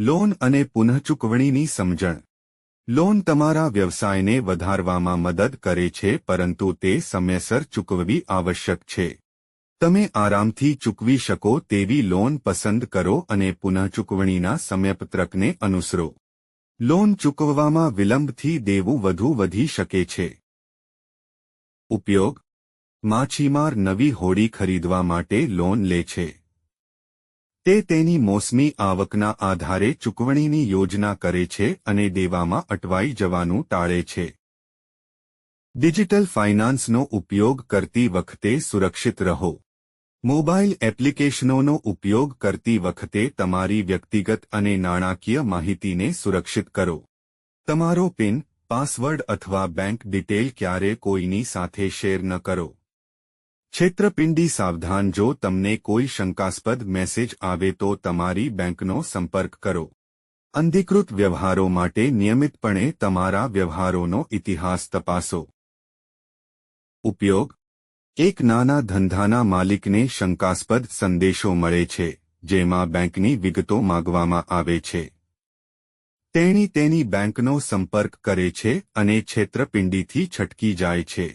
Loan અને પુનઃચૂકવણીની સમજણ. Loan તમારા વ્યવસાયને વધારવામાં મદદ કરે છે, પરંતુ તે સમયસર ચૂકવવી આવશ્યક છે. તમે આરામથી ચૂકવી શકો તેવી લોન પસંદ કરો અને પુનઃચૂકવણીના સમયપત્રકને અનુસરો. લોન ચૂકવવામાં વિલંબથી દેવું વધુ વધી શકે છે. ઉપયોગ. માછીમાર નવી હોડી ખરીદવા માટે લોન લે છે. તે તેની મોસમી આવકના આધારે ચૂકવણીની યોજના કરે છે અને દેવામાં અટવાઈ જવાનું ટાળે છે. ડિજિટલ ફાઇનાન્સનો ઉપયોગ કરતી વખતે સુરક્ષિત રહો. મોબાઈલ એપ્લિકેશનોનો ઉપયોગ કરતી વખતે તમારી વ્યક્તિગત અને નાણાકીય માહિતીને સુરક્ષિત કરો. તમારો પિન, પાસવર્ડ અથવા બેંક ડિટેલ ક્યારે કોઈની સાથે શેર ન કરો. છેતરપિંડી સાવધાન જો તમને કોઈ શંકાસ્પદ મેસેજ આવે તો તમારી બેંકનો સંપર્ક કરો. અનધિકૃત વ્યવહારો માટે નિયમિતપણે તમારા વ્યવહારોનો ઇતિહાસ તપાસો. ઉપયોગ. એક નાના ધંધાના માલિકને શંકાસ્પદ સંદેશો મળે છે, જેમાં બેંકની વિગતો માગવામાં આવે છે. તેણી તેની બેંકનો સંપર્ક કરે છે અને છેતરપિંડીથી છટકી જાય છે.